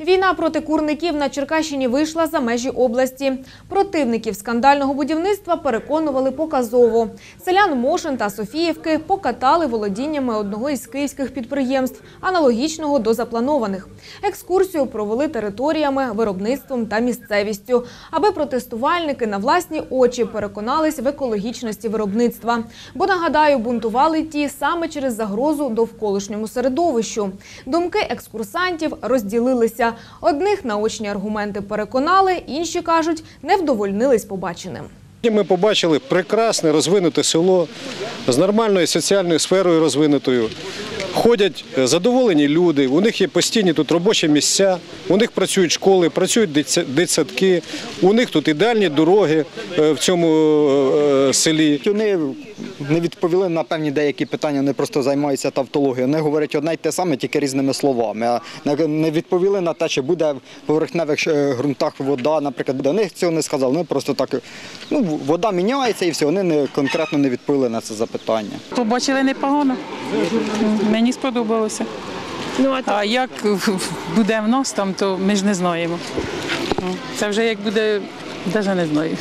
Війна проти курників на Черкащині вийшла за межі області. Противників скандального будівництва переконували показово. Селян Мошин та Софіївки покатали володіннями одного із київських підприємств, аналогічного до запланованих. Екскурсію провели територіями, виробництвом та місцевістю, аби протестувальники на власні очі переконались в екологічності виробництва. Бо нагадаю, бунтували ті саме через загрозу довколишньому середовищу. Думки екскурсантів розділилися. Одних наочні аргументи переконали, інші кажуть, не вдовольнились побаченим. Ми побачили прекрасне розвинуте село з нормальною соціальною сферою розвинутою. Ходять е, задоволені люди, у них є постійні тут робочі місця, у них працюють школи, працюють дитсадки, у них тут ідеальні дороги е, в цьому е, селі. Вони не відповіли на певні деякі питання, вони просто займаються тавтологією. Вони говорять одне й те саме, тільки різними словами. А не- відповіли на те, чи буде в поверхневих ґрунтах вода, наприклад. До них цього не сказали. Вони просто так, ну, вода міняється і все, вони не, конкретно не відповіли на це запитання. Побачили непогано. Мені сподобалося. Ну, а А як буде в нас там, то ми ж не знаємо. Ну, Це вже як буде, навіть не знаю.